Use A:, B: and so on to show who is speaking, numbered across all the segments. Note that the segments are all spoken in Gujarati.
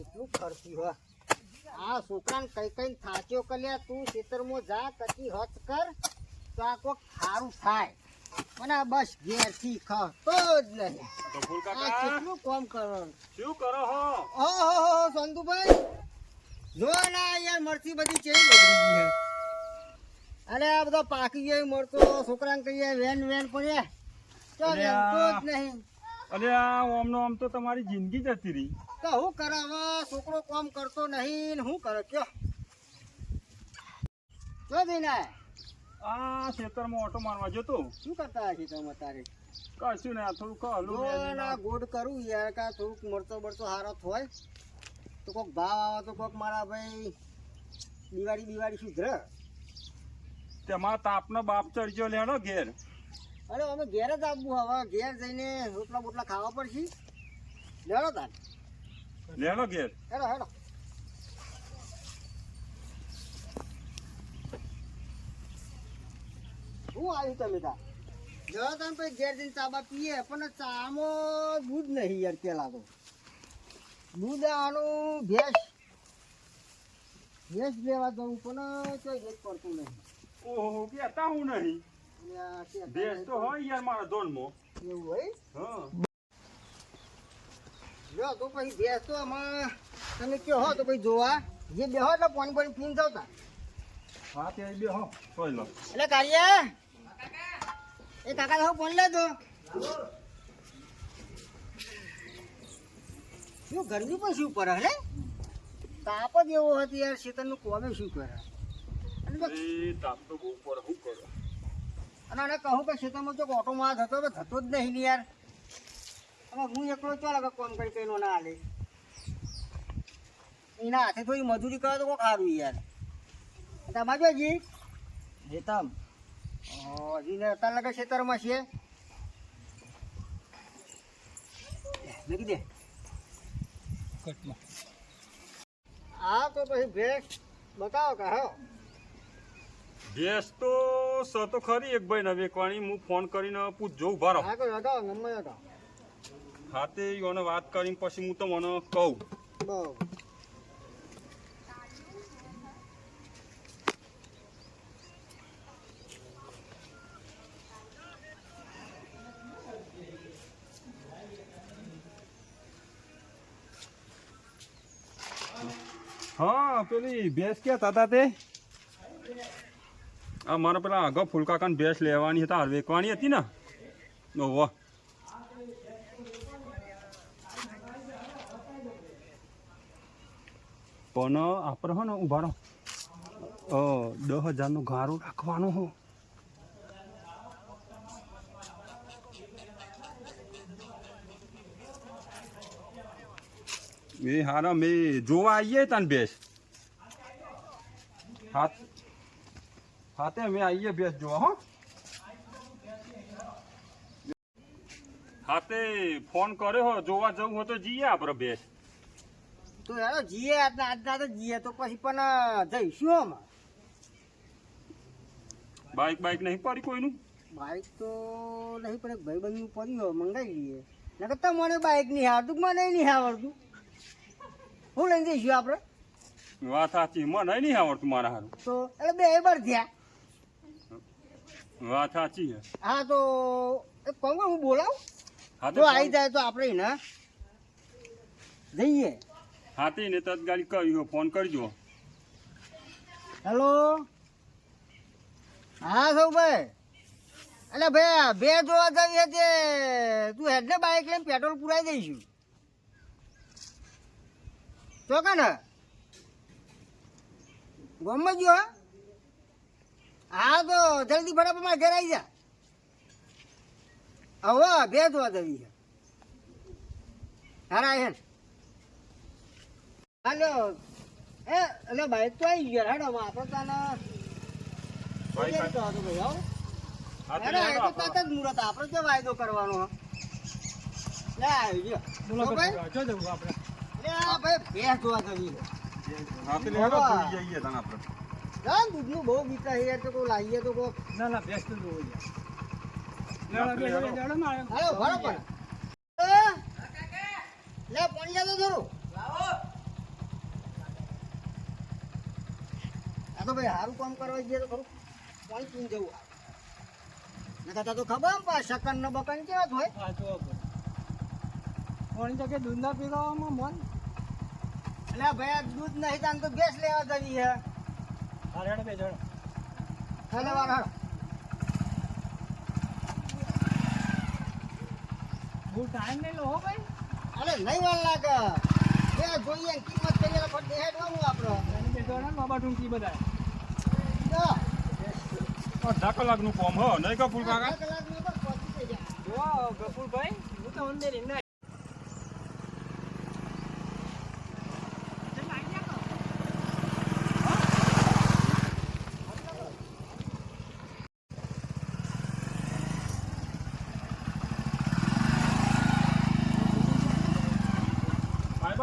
A: કેટલું ખર્ચી હો. આ છોકરાને કઈ કઈ થાચ્યો કર્યા તું ખેતરમાં જા કચી હચ કર તો આ કોક સારું થાય. આ બસ ઘેરથી ખતો જ નહીં. કેટલું કોમ કરો
B: શું કરો હો?
A: ઓહો સંતુભાઈ. જો ના યાર મરતી બધી ચેવી બગડી ગઈ છે. અરે આ બધો પાકી ગયો મળતો છોકરાને કહીએ વેન વેન પડ્યા. તો
B: અરે
A: વેનતો જ નહીં.
B: અરે આ ઓમનો આમ તો તમારી જિંદગી જતી રહી.
A: તો હું કરાવે? છોકરો કામ કરતો નહીં ને હું કરે? કયો. જો દીને.
B: આ ખેતરમાં ઓટો મારવા જતો
A: શું કરતા તમે તારે
B: કશું ને થોડુંક થોડું કહલું
A: ગોડ કરું યાર કા થોડુંક મળતો બળતો હારો હોય. તો કોક ભાવ આવે તો કોક મારા ભાઈ દિવાળી દિવાળી સુધરે.
B: તેમાં તાપનો બાપ ચડજો લેણો ઘેર.
A: અરે અમે ઘેર જ આવવું હવે. ઘેર જઈને રોટલા બોટલા ખાવા પડશે. લેડો તાર
B: લેડો ઘેર.
A: હેડો હેડો. શું આવ્યું તમે તાર જવા તમે પછી ઘેર જઈને ચાબા પીએ. પણ ચામો દૂધ નહીં યાર પેલા તો. દૂધ આનું ભેંસ. ભેંસ લેવા જવું પણ કોઈ જ પડતું નહીં.
B: ઓહો કેતા હું નહીં?
A: કે
B: ભેંસ તો હોય યાર મારા ધોનમાં.
A: એવું હોય?
B: હા.
A: જો તો પછી ભેંસ તો આમાં. તમે કયો હો તો પછી જોવા. જે બેહો એટલે પાણી પાણી પીને જતા
B: હા તે બે હો કોઈ લો.
A: એટલે કાર્ય એ કાકા હો ફોન લેજો શું ગરમી પણ શું કરે હે? તાપ જ એવો હતો યાર શીતળનું કોમે શું કરે?
B: તાપ તો બહુ પર શું કરો?
A: અને આને કહું કે શીતળમાં જો ઓટો માં થતો તો થતો જ નહીં ને યાર. હવે હું એકલો ચાલ હવે કોમ કરી કઈ ના હાલે. એના હાથે થોડી મજૂરી કરે તો કોઈ સારું યાર. તમારે જી હેતમ હજી ને અત્યારે લગે ખેતરમાં છે મૂકી દે. હા તો પછી ભેસ બતાવો કે હા.
B: ભેંસ તો સ તો ખરી એક ભાઈ નવે વેકવાણી. હું ફોન કરીને પૂછજો ઊભા રહો.
A: હા તો લગાવો
B: હાથે યોને વાત કરીને પછી હું તમને કહું. હા પેલી ભેંસ ક્યાં હતા તે? આ મારા પેલા આગળ ફૂલકાકાને ભેંસ લેવાની હતા વેકવાની હતી ને? ઓહો. પણ આપણે હો ને ઊભા રહો. દસ હજારનું ગારું રાખવાનું હો. હારા, મેં જોવા આવીએ તને ભેંસ. હાથ હાથે મેં આવીએ ભેંસ જોવા હો. હાથે ફોન કર્યો હો જોવા જવું હોય તો જઈએ આપણે ભેંસ.
A: તો યાર જીએ આજના આજના તો જીએ તો પછી પણ જઈશું આમાં.
B: બાઈક બાઈક નહીં પડી કોઈનું?
A: બાઈક તો નહીં પણ ભાઈ ભાઈબંધનું પડ્યું હોય મંગાવી લઈએ. નકર તો મને બાઈક નહીં આવડતું મને નહીં આવડતું? હું લઈને જઈશું આપણે.
B: વાત સાચી મને નહીં આવડતું મારા હારું.
A: તો એટલે બે બાર થયા.
B: વાત સાચી છે.
A: હા તો કોણ કોણ હું બોલાવું?
B: હા
A: તો આવી જાય તો આપણે ને જઈએ.
B: હાથે ને તત્કાલી કર્યો ફોન કરજો.
A: હેલો? હા સૌભાઈ. એટલે ભાઈ બે જોવા જઈએ છે તું હેડને બાઈક લઈને પેટ્રોલ પુરાઈ દઈશું. તો કે ને? ગમે ગયો હા? હા તો જલ્દી ફટાફટ મારા ઘરે આવી જા. હવે બે વાત આવી છે. હારા હે હાલો. એ એટલે ભાઈ તો આવી ગયો હેડો આપણે તને તો તો
B: આપણે.
A: જ જો વાયદો કરવાનો હો. લે આવી ગયો. બોલો ભાઈ? લે છે.
B: હાથે લેડો જઈએ તને આપણે.
A: ના દૂધનું બહુ બીતા તો કોઈ લાવીએ તો કોઈ ના ના બેસ્ટ ભાઈ સારું કામ કરવા જઈએ તો ખરું. પાણી પીને જવું નકર તો ખબર એમ પાસે સકન ને બકન જ હોય.
C: પાણી જગ્યા કે દૂધ ના પીવડાવવામાં મન.
A: એટલે ભાઈ આ દૂધ નહીં તાન તો ગેસ લેવા જવી છે.
C: હારે બે જણ
A: હેલો વાર
C: બહુ ટાઈમ નહીં લો હો ભાઈ
A: અરે નહીં વાર લાગે બે જોઈએ કિંમત કરીએ એટલે ફટ આપણે
C: એની બે જણ બાબા ટૂંકી બધા
B: અડધા કલાકનું કોમ હો નહીં કા ફૂલ કાકા
A: તો પહોંચી જાય
C: જો ગફુરભાઈ હું તો અંદર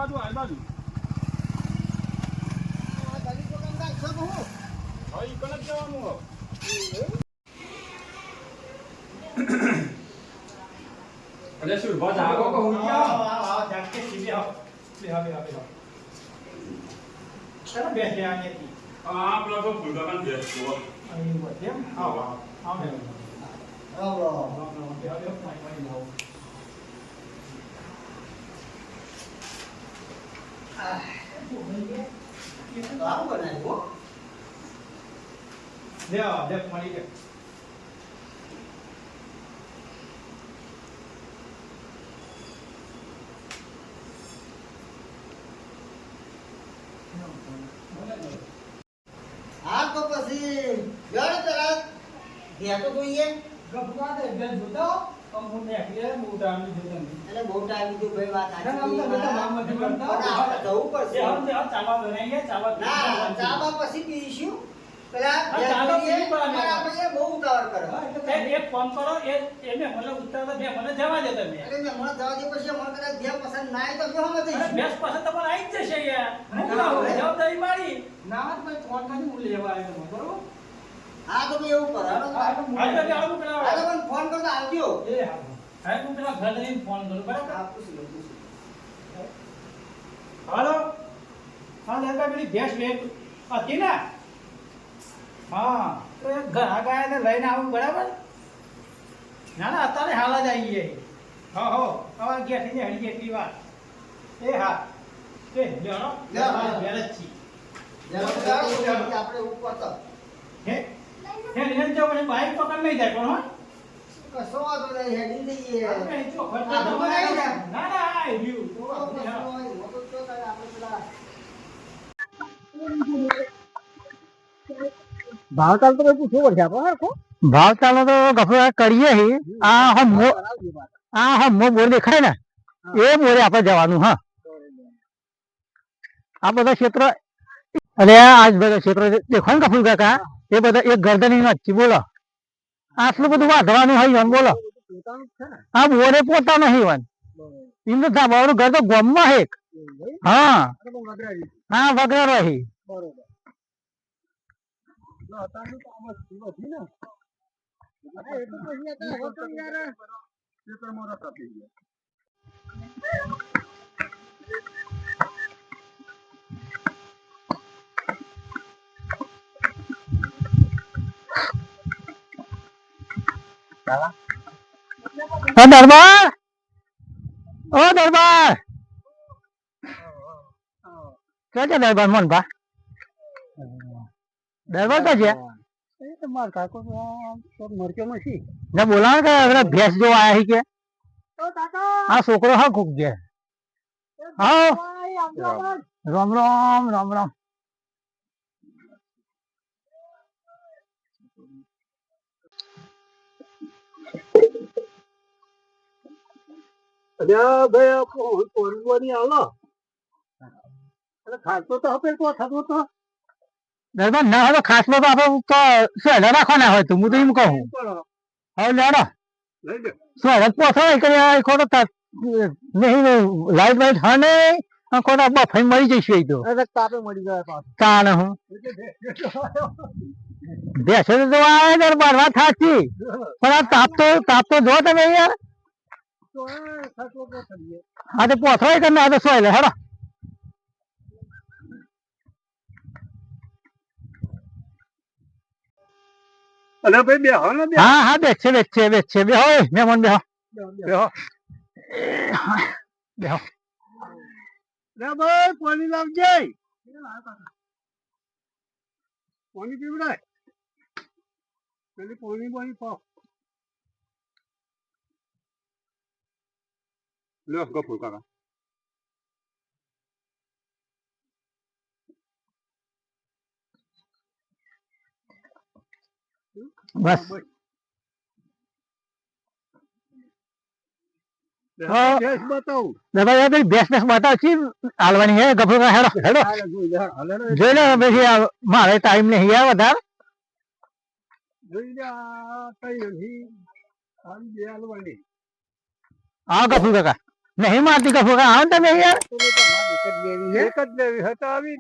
B: બાજુ બાજુ.
A: આ ગલી દુકાનદાર છે બહુ.
B: હા ઈ કને જ. જવાનું હ અરે શું બસ આગો કો હું ગયા આ પેલા તો ફૂલ કાકા બેસ જો
A: આવો. સારું બનાવ્યું હો. હા તો પછી જડ તરત ઘે તો જોઈએ એટલે બહુ ટાઈમ લીધું ભાઈ વાત સાચી
C: ના, ના, બધા મામા
A: પણ
C: જીવન
A: આપણે જવું પડશે. ના ચા પછી પીશું પેલા
C: તો
A: આપણે બહુ ઉતાવળ કરે.
C: એક ફોન કરો એ એને મને ઉત્તર બે મને જવા દે તમે.
A: એટલે મેં હમણાં જવા દે પછી મને કદાચ ઘેર પસંદ ના આવે તો
C: બેસ જ જશે યાર જવાબદારી મારી. ના ભાઈ ફોન કરી હું લેવા આવ્યો બરોબર?
A: હા તો એવું કરો.
C: તો હું
A: મને ફોન કરતો આવજો.
C: એ હાલ હું પેલા ઘર જઈને ફોન કરું બરાબર. હાલો હા દાદા પેલી ભેંસ વેચ હતી ને હા તો એ ઘર આગાને લઈને આવું બરાબર ના ના અત્યારે હાલ જ આવીએ હો હો અમારે ઘેરથી ને હળી એટલી વાર એ હા એ લેવાનો
A: લેવાનો.
C: ઘેર જ છી
A: જરા
C: ચાલો, ચાલો.
A: આપણે ઉપર તો
C: હે હે લઈને જાઓ પછી બાઈક પકડ નહીં જાય પણ હો
A: કશો વાંધો નહીં હેડી જઈએ.
C: આપણે અહીં
A: તો.
C: ના ના આ આપણે
D: પૂછવું પડશે આપણે હરખું ભાવતાલ નો તો ગફો કરીએ હી. આ હમ મો આ હમ મો બોર દેખાય ને? એ બોરે આપણે જવાનું હા. આ બધા ક્ષેત્ર અરે આજ બધા ક્ષેત્ર દેખો ને કફુલ કાકા. એ બધા એક ગરદની વચ્ચે બોલો. આટલું બધું વાંધવાનું હોય એમ બોલો. હા બોરે પોતા નહીં વન સાહેબ અમારું ઘર તો ગોમમાં એક. હા. હા વગર રહી ઓ દરબાર? ઓ દરબાર! ક્યાં છે દરબાર મોહનભા દરબાર ક્યાં છે? કાકો નથી ને બોલાવે કે હવે ભેંસ જો આયા હી કે. આ છોકરો હા ખૂબ છે. હા રામ રામ રામ રામ. અરે ભાઈ એટલે ખાસો તો હવે તો થતું તો દરબાર ના હવે ખાસલો તો આપણે તો શું રાખવાના હોય તો? હું તો એમ કહું. હવે લેડો શું હવે પોથો કરી આખો તો નહીં લાઈટ વાઈટ હા નહીં. તો બફાઈ મરી જઈશું એ તો. તાપે મળી જાય તાણ હું. બેસે તો આવે દરબાર બરવા સાચી પણ આ તાપ તો તાપ તો જો તમે યાર. હા તો પોથવાય કરીને આ તો સોય લે હેડો.
E: અરે ભાઈ બેહો ને
D: હા હા બેસ છે બેસ છે બેસ છે બેહો એ, મહેમાન બેહો.
E: બેહો.
D: બેહો.
E: લે ભાઈ પાણી લાવજે. પાણી પીવડાય. પેલી પાણી પાણી પાવ લ્યો ગફુર કાકા
D: બસ હા.
E: ગેસ બતાવું
D: દાદા યાર પેલી ભેંસ ભેંસ બતાવ છે હાલવાની હે ગભરો ના હેડો હેડો
E: હાલે જોઈ લે હાલે રે.
D: જોઈ લે પછી આ મારે ટાઈમ નહીં યાર વધારે
E: જોઈ લે આ કઈ નથી આમ બે હાલવાની
D: હા ગફુ કાકા નહીં મારતી ગફુ કાકા આવો તમે યાર
A: તો એક જ લેવી છે.
E: એક જ લેવી હતા આવી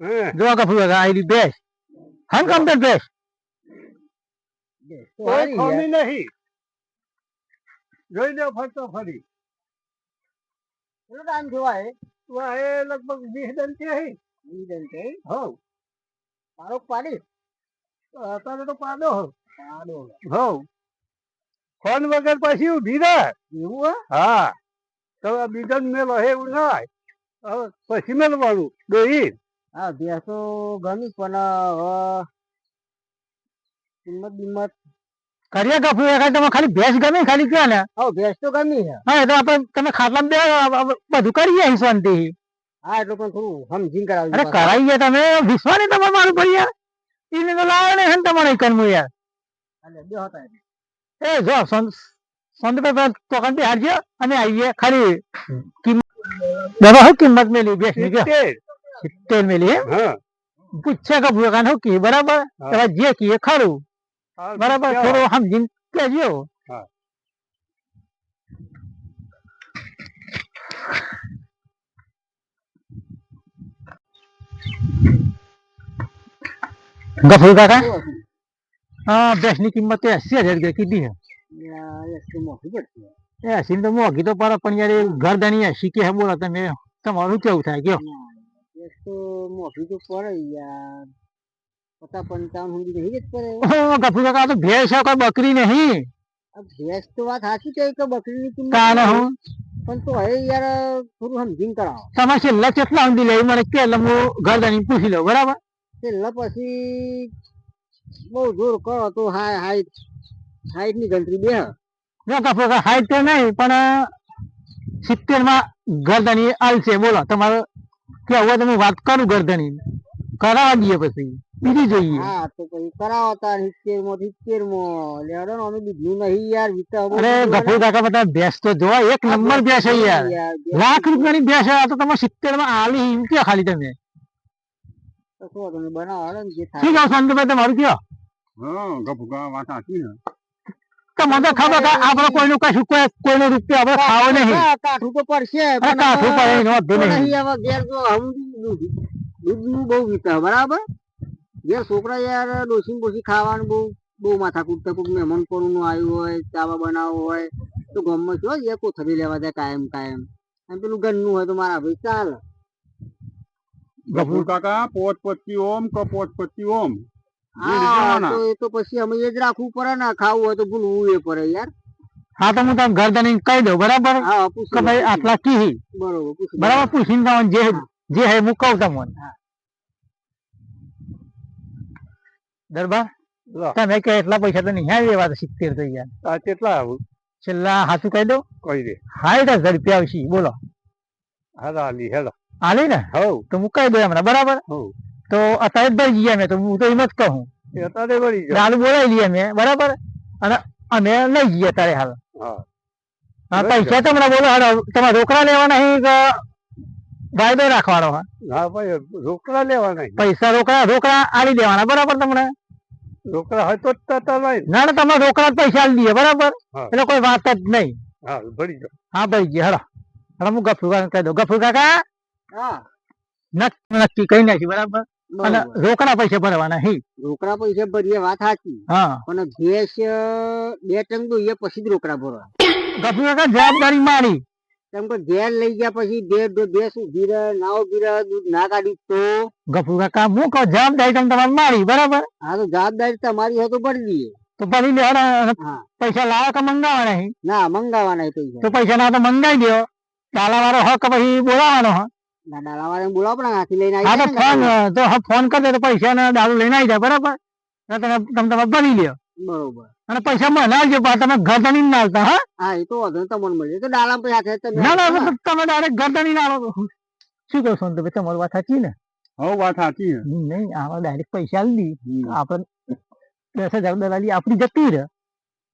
E: હે
D: જો ગફુ કાકા આવી ભેંસ હન કમ્પ્લીટ
A: બેસ તો
E: કોઈ. ખામી નહીં જોઈ લે ફરતો ફરી
A: કેટલો ટાઈમ હે?
E: એ લગભગ વીસ દન છે હી.
A: ઈ દન છે. મારો પાડી
E: અત્યારે તો પાડો હો.
A: પાડો.
E: હો. ફોન વગર પછી ઊભી રહે.
A: એવું હા?
E: તો બીજા મેલો હે એવું ના પછી મેલવાનું. દોહી
A: હા ભેંસો ગમી પણ કિંમત બિંમત
D: કરીએ ગફુ એ તમે ખાલી ભેંસ ગમે ખાલી કયો ને?
A: હા ભેંસ તો ગમી
D: હા. એ તો આપણે તમે ખાટલા બે બધું કરીએ શાંતિ
A: હા એટલે પણ થોડું સમજીને કરાવજો
D: અરે
A: પાછું.
D: ગયા તમે? વિશ્વાસ નહીં તમારે મારું પડી યાર. એને તો લાવે ને હે તમારે કરવું યાર.
A: એટલે બે હતા
D: એ જો સંત સંતભાઈ તોકન બી હારજો અને આવીએ. ખરી કિંમત દવા શું કિંમત મેલી? બેસ
E: સિત્તેર.
D: મેલી
E: હા?
D: પૂછે કે ભૂકાન શું કી બરાબર? તમે જે કીએ ખરું.
E: હા,
D: બરાબર. થોડું સમજીને કહેજો.
E: હા.
D: ગફુર કાકા
A: શું હતું?
D: હા ભેંસની કિંમત તો એસી હજાર રૂપિયા કીધી છે
A: યાર, એક તો મોંઘી પડશે.
D: એ એસી તો મોંઘી તો પર પણ યાર એ ગરદણી એસી કે બોલો તમે તમારું કેવું થાય કયો
A: એક તો મોંઘી તો પડે યાર પચાસ પંચાવન સુધી નહીં જ પડે
D: ઓ, ગફુર કાકા આ તો ભેંસ છે કોઈ બકરી નહીં
A: આ ભેંસ તો વાત સાચી છે કે બકરીની કિંમત
D: કાલે
A: નહીં.
D: હું
A: પણ તો હવે યાર થોડું સમજીને કરાવો.
D: તમારે છેલ્લા કેટલા ઊંધી લઈ મને કે એટલે હું પૂછી લઉં બરાબર?
A: છેલ્લા પછી બહુ જોર કરો તો હાય હાઈટ હાઈટની ગણતરી બે.
D: ના કાકા હાઈટ તો નહીં પણ સિત્તેરમાં ગરદાની આલશે. બોલો તમારે કેવું હોય તો વાત કરું ગરદણી કરાવવા દઈએ પછી બીજી જોઈએ.
A: હા તો પછી કરાવો તાર સિત્તેરમાં સિત્તેરમાં લેડો ને અમે બીજું નહીં યાર વિતા
D: અરે ગફુર કાકા બધા ભેંસ તો જોવા એક નંબર ભેંસ છે યાર લાખ રૂપિયાની ભેંસ આ તો તમે સિત્તેરમાં આલી એમ કયો ખાલી તમે?
A: તમે બનાવો ને જે
D: શું કહો શાંતિભાઈ તમારું કયો?
E: હા ગપુ કા વાત સાચી ને
D: તમને તો ખબર કે આપણે કોઈનું કશું કોઈ કોઈનો રૂપિયો આપડે ખાવો નહીં.
A: કાઠું તો પડશે
D: કાઠું પડે નહીં.
A: હવે ઘેર હમ દૂધનું બહુ વિતા બરાબર? જે છોકરા યાર ડોસી બોસી ખાવાનું બહુ બહુ માથા કૂટતા કોઈક મહેમાન પરનું આવ્યું હોય ચાવા બનાવવો હોય તો ગમત હોય યાર કોથળી લેવા જાય કાયમ કાયમ. અને પેલું ઘરનું હોય તો મારા ભાઈ ચાલ.
E: ગફુર કાકા પોત પચી ઓમ કો પોત પચી ઓમ.
A: હા તો એ તો પછી અમે એ જ રાખવું પડે ને ખાવું હોય તો ભૂલવું એ પડે યાર.
D: હા તો હું તમને ઘર દઈને કહી દઉં બરાબર?
A: હા પૂછી
D: કે ભાઈ આટલા કી.
A: બરોબર
D: બરાબર પૂછીને તમને જે જે હે હું કહું તમને. દરબાર. તમે કે એટલા પૈસા તો નહીં આવી એવા સિત્તેર થઈ ગયા
E: કેટલા આવું?
D: છેલ્લા હાથું કહી દો
E: કહી દે.
D: સાઠ હજાર રૂપિયા આવશે બોલો.
E: હાલો આલી હેલો.
D: આલી ને?
E: હવ
D: તો હું કહી દઉં હમણાં બરાબર? તો અત્યારે ભાઈ જઈએ અમે તો હું તો એમ જ કહું.
E: અત્યારે વળી જાઓ.
D: બોલાવી લઈએ અમે બરાબર? અને અમે લઈ જઈએ અત્યારે હાલ.
E: હા.
D: પૈસા તમને બોલો હાલો તમારે રોકડા લેવાના કે વાયદો રાખવાનો હા
E: ભાઈ રોકડા લેવાના
D: પૈસા રોકડા રોકડા આલી દેવાના બરાબર તમને?
E: રોકડા હોય તો
D: ના. ના તમે રોકડા પૈસા આલી દઈએ બરાબર? એટલે કોઈ વાત જ નહીં.
E: હા ભરી જાઓ
D: હા હલો હું ગફુર કાકા કહી દઉં. ગફુર કાકા?
A: હા.
D: નક્કી નક્કી કહી નાખી બરાબર? અને રોકડા પૈસા ભરવાના હી.
A: રોકડા પૈસા ભરીએ વાત સાચી.
D: હા.
A: પણ ભેંસ બે ટંગ એ પછી જ રોકડા ભરવા
D: ગફુર કાકા જવાબદારી મારી.
A: કેમ કે ઘેર લઈ ગયા પછી બે બે ઊભી રહે ના દૂધ ના કાઢ્યું તો?
D: ગફુર કાકા હું કહું જવાબદારી તમે તમારે મારી બરાબર?
A: આ તો જવાબદારી તમારી હોય તો પડી દઈએ.
D: તો પછી લેવડો પૈસા લાવો કે મંગાવવા નહીં
A: ના પૈસા.
D: તો પૈસા ના તો મંગાવી દો ડાલા વાળો હક પછી બોલાવાનો હ?
A: ના બોલાવો પણ આથી લઈને
D: હા તો ફોન તો હા ફોન કરી દે તો પૈસા ને દારૂ લઈને આવી જાય બરાબર? તમે તમે ભરી લ્યો.
A: બરોબર.
D: અને પૈસા મને આવજો તમે ઘર ના આવતા હા?
A: હા એ તો વાંધો તમને મળે તો ડાલા પૈસા છે તમે
D: ના તમે ડાયરેક્ટ ઘર ના આવો. શું કહો છો ભાઈ તમારી વાત સાચી ને?
B: હવ વાત સાચી છે.
D: નહીં આમાં ડાયરેક્ટ પૈસા આલી દી આપણે દસ હજાર દલાલી આપણી જતી રહે.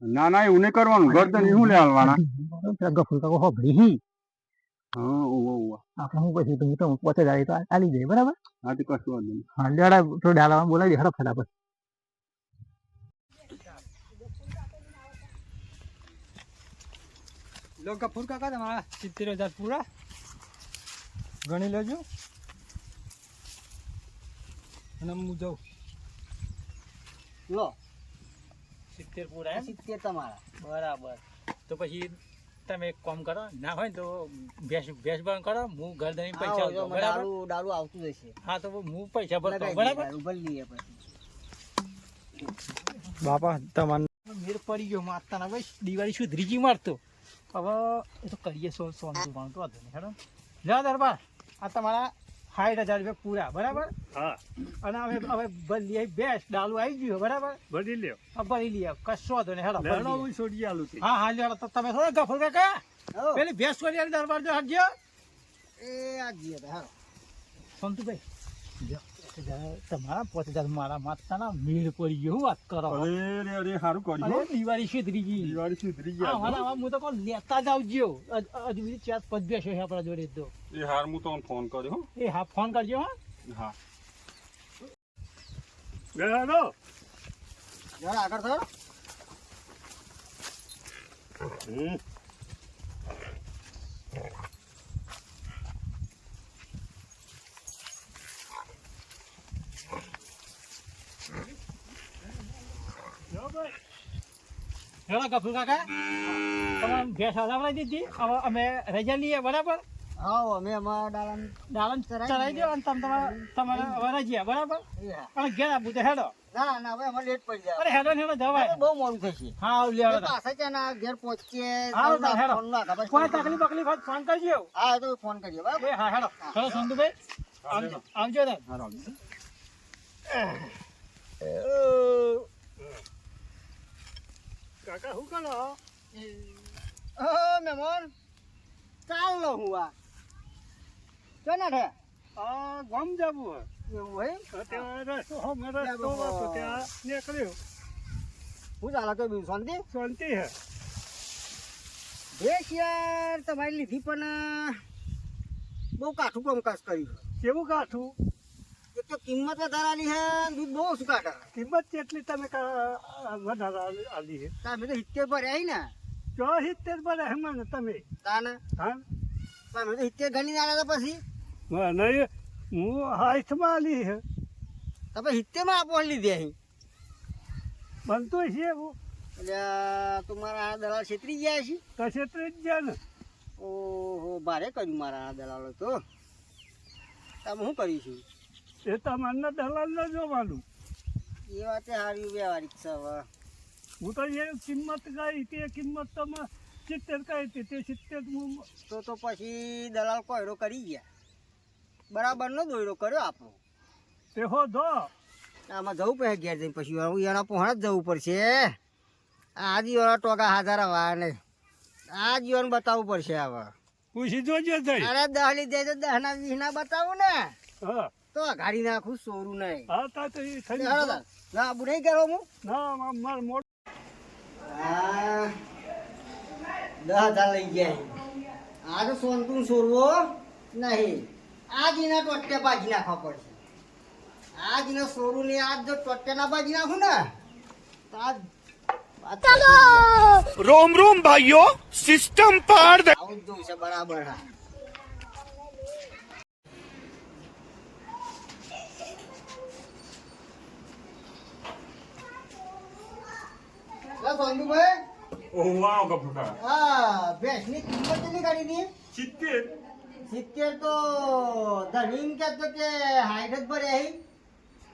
B: ના ના એવું નહીં કરવાનું. ઘર શું હું લે હાલવાના?
D: પેલા ગફુર કાકો હી.
B: હા ઓવો ઓવો
D: આપણે હું પછી તમે તો પચાસ હજાર આલી જાય બરાબર?
B: હા તો કશું વાંધો નહીં.
D: હા લેવડા તો ડાળામાં બોલાવી દે હડો ફટાફટ.
C: લો ગફુર કાકા તમારા સિત્તેર હજાર પૂરા. ગણી લેજો. અને હું જાઉં.
A: લો.
C: સિત્તેર પૂરા એમ?
A: સિત્તેર તમારા.
C: બરાબર. તો પછી તમે એક કામ કરો ના હોય ને તો ભેંસ ભેંસ બંધ કરો હું ઘર દઈને પૈસા
A: દારૂ દારૂ આવતું જશે
C: હા તો હું પૈસા ભરતો બરાબર?
A: દારૂ લઈએ પછી.
C: બાપા તમારે મેર પડી ગયો મારતા ભાઈ દિવાળી સુધરી ધ્રીજી મારતો. હવે એ તો કરીએ સો સોન દુકાન તો વાંધો નહીં હેડો. જા દરબાર. આ તમારા સાઠ હજાર રૂપિયા પૂરા બરાબર?
B: હા.
C: અને હવે હવે ભલી બેસ્ટ ડાલુ આવી ગયું બરાબર?
B: ભરી લ્યો.
C: હવે ભરી લઈએ કશો વાંધો નહીં હેડો. ભરી
B: લેવડો
C: લઈએ.
B: હું છોડી આલું
C: હા હા લ્યો તો તમે થોડા ગફુર કાકા
A: હો,
C: પેલી ભેંસ વાળી દરબાર જો હટજો
A: એ આ તો, હાલો.
C: સંતુભાઈ જો, જરા તમારા પોતે હજાર મારા માતાના મેળ પડી ગયો વાત કરો.
B: અરે અરે સારું કર્યું
C: દિવાળી સુધરી ગઈ.
B: દિવાળી સુધરી
C: હા,
B: ગયા
C: વાલા, વાલા, હું તો કહું લેતા જ આવજો. હજુ બીજી ચાર પાંચ બેસો છે આપણા જોડે તો.
B: એ હાર હું તમને ફોન કર્યો હો.
C: એ હા ફોન કરજો હા.
B: હા. બેહાડો.
A: આગળ થયો
B: હમ.
C: હેલો કપૂર કાકા. તમારે ભેંસ હલાવડાવી દીધી. હવે અમે રજા લઈએ બરાબર?
A: હા અમે અમારા ડાલાને
C: દાલન ચડાવી દો અને તમે તમારા તમારે હવે રજીએ બરાબર? અને ઘેર આપું તો હેડો.
A: ના ના હવે અમારે લેટ પડી જાય
C: અરે હેડો ને હેડો જવાય.
A: બહુ મોડું થશે
C: હા આવ લે
A: એ છે ને ઘેર પહોંચીએ.
C: હેડો. કોઈ તકલીફ બકલીફ હોય ફોન કરજો.
A: હા તો ફોન કરીએ બરાબર?
C: હા હેડો. હેલો સંતુભાઈ આવજો.
B: કાકા શું કરો?
A: ઓ મહેમાન ચાલ લો હું આ. ચો ના ઠે?
B: આ ગામ જવું
A: એવું હોય
B: તો ત્યાં રસ્તો હમે રસ્તો હતો ત્યાં નીકળ્યો.
A: હું ચાલે તો બીજું? શાંતિ?
B: શાંતિ હે.
A: ભેંસ યાર તમારી લીધી પણ બહુ કાઠું કામકાજ કર્યું
B: કેવું કાઠું?
A: તો કિંમત વધારાની છે અને દૂધ બહુ કાઢે.
B: કિંમત કેટલી તમે વધારે આલી- છે
A: તમે તો સિત્તેર પર આવી ને.
B: જો સિત્તેર પર હેમાં તમે.
A: તાને?
B: હા
A: તમે તો સિત્તેર ગણી ના તો પછી?
B: નહીં હું હાથમાં આલી છે
A: તમે સિત્તેરમાં આપો લીધી અહીં.
B: બનતો છે એવું
A: એટલે તું મારા આ દલાલ છેતરી ગયા છે
B: તો છેતરી જ ગયા ને.
A: ઓહો ભારે કર્યું મારા આ દલાલો તો. તમે શું કરીશું?
B: એ તમારે દલાલ ન જોવાનું.
A: એ વાતે સારી વ્યવહારિક છે હવે.
B: હું તો એ કિંમત કહી તે કિંમત તમે સિત્તેર કહી હતી તે સિત્તેર
A: તો તો પછી દલાલ કોયરો કરી ગયા. બરાબરનો દોયરો કર્યો આપણો.
B: તે હો ધો
A: આમાં જવું પડે ઘેર જઈને પછી હું એના પહોંચ જ જવું પડશે. આ જીવન ટોકા હાજર હવા નહીં. આ જીવન બતાવવું પડશે હવે.
B: પૂછી જોજો
A: અરે દહ લીધે તો દહ ના વીસ ના બતાવું ને.
B: હા.
A: તો ગાડી નાખું સોરું નહીં
B: હા તા તો એ થઈ
A: ગયું. ના આબુ નહીં કરો હું?
B: ના માર મોટ
A: હા. હજાર લઈ જાય આ તો સોનતું સોરવો નહીં. આ જીના ટોટે બાજી નાખવા પડશે. આ જીના સોરું ને આજ જો ટોટે ના બાજી નાખું ને તો
F: રોમ રોમ ભાઈઓ સિસ્ટમ પાડ દે.
A: આવું જોઈશે બરાબર હા.
B: ઓહ વાવ કપડા
A: હા ભેંસની કિંમત કેટલી કાઢી હતી?
B: સિત્તેર.
A: સિત્તેર તો ધણી કે તો કે હાઈટ જ ભરે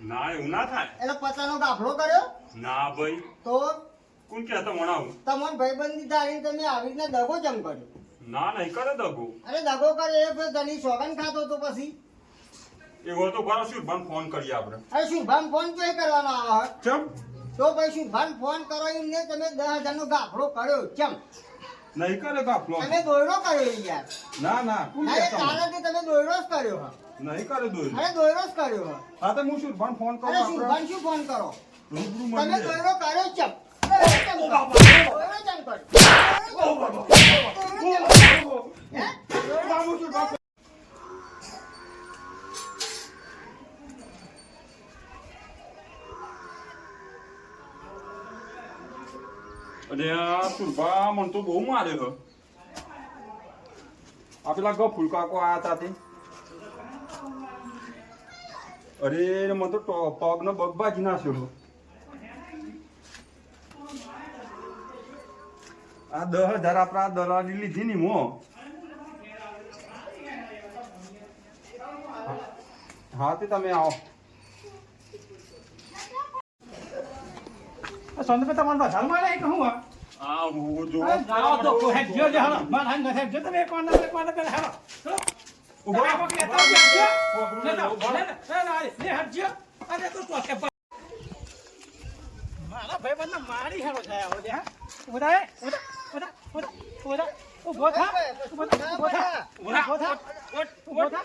B: ના એવું ના થાય.
A: એટલે પચાનો ગાફલો કર્યો?
B: ના ભાઈ.
A: તો?
B: કોણ કહેતો વણાવું
A: તમને ભાઈબંધી ધારીને તમે આવી રીતના દગો જમ કર્યો?
B: ના નહીં કરે દગો.
A: અરે દગો કરે એ પછી ધણી સોગન ખાતો તો પછી.
B: એવો તો ખરો શું ફોન કરીએ આપણે.
A: અરે શુભાન ફોન ક્યાં કરવાનો આવે.
B: ચમ
A: તો પછી શુભાન ફોન કરો એમને તમે દસ હજારનો ગાફડો કર્યો કેમ?
B: નહીં કરે ગાફડો
A: તમે દોયડો કર્યો યાર.
B: ના ના
A: ના એ
B: કહેતો
A: તમે દોયડો જ કર્યો હા
B: નહીં કરે દોયડો.
A: અરે દોયડો જ કર્યો હા
B: હા તો હું શું પણ ફોન કરો
A: અરે
B: આપણે
A: શુભાન શું ફોન કરો? તમે દોયડો કર્યો ચમ દોયડો ચમ કર્યો?
B: અરે આ સુરભા મને તો બહુ મારે હ આ પેલા ગફુલ કાકો આયા તા તે. અરે મને તો પગનો બગ બાજી નાખ્યો આ દસ હજાર આપણા દલાલી લીધી ની મો. હા તે તમે આવો.
C: સંદર્ભે તમારે બધા માં નહીં કહું આ?
B: હું જો.
C: જાઓ તો કોહે જો જો હાલો. માર હંગ સાહેબ જો. તમે એક વાર એક વાર કરે હાલો. ચલો
B: ઊભો
C: રાખો કે તો જો. જો ને ને ને જો. અરે તો તો કે મારા ભાઈ બંને મારી હેડો થાય હવે હા. ઉદા ઉદા ઉદા ઉદા ઉદા ઊભો થા. ઊભો થા ઊભો થા. ઊભો થા ઊભો થા.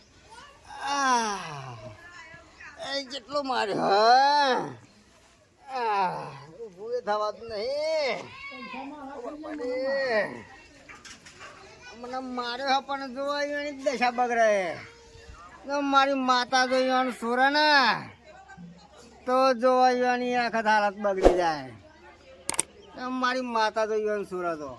A: કેટલો માર્યો ઉભું થવાતું નહીં. મને માર્યો પણ જોવાયું એની દશા બગડે. મારી માતા જોયું સોરાને તો જોવાયું આખા હાલત બગડી જાય. મારી માતા જોયું સોરા તો.